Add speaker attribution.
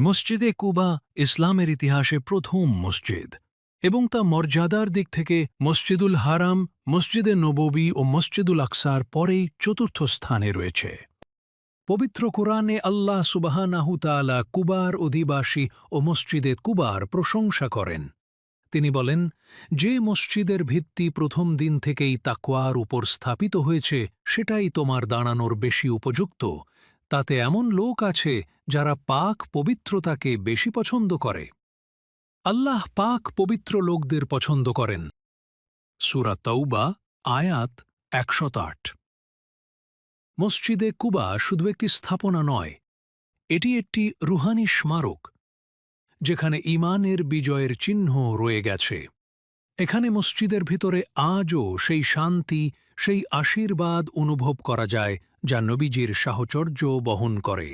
Speaker 1: মসজিদে কুবা ইসলামের ইতিহাসে প্রথম মসজিদ এবং তা মর্যাদার দিক থেকে মসজিদুল হারাম, মসজিদে নববী ও মসজিদুল আকসার পরেই চতুর্থ স্থানে রয়েছে। পবিত্র কোরআনে আল্লাহ সুবাহানাহু তাআলা কুবার অধিবাসী ও মসজিদে কুবার প্রশংসা করেন। তিনি বলেন, যে মসজিদের ভিত্তি প্রথম দিন থেকেই তাকওয়ার উপর স্থাপিত হয়েছে, সেটাই তোমার দাঁড়ানোর বেশি উপযুক্ত। তাতে এমন লোক আছে যারা পাক পবিত্রতাকে বেশি পছন্দ করে। আল্লাহ পাক পবিত্র লোকদের পছন্দ করেন। সুরা তৌবা আয়াত একশত আট। মসজিদে কুবা শুধু একটি স্থাপনা নয়, এটি একটি রুহানি স্মারক, যেখানে ইমানের বিজয়ের চিহ্ন রয়ে গেছে। এখানে মসজিদের ভিতরে আজও সেই শান্তি, সেই আশীর্বাদ অনুভব করা যায়, যা নবীজির সাহচর্য বহন করে।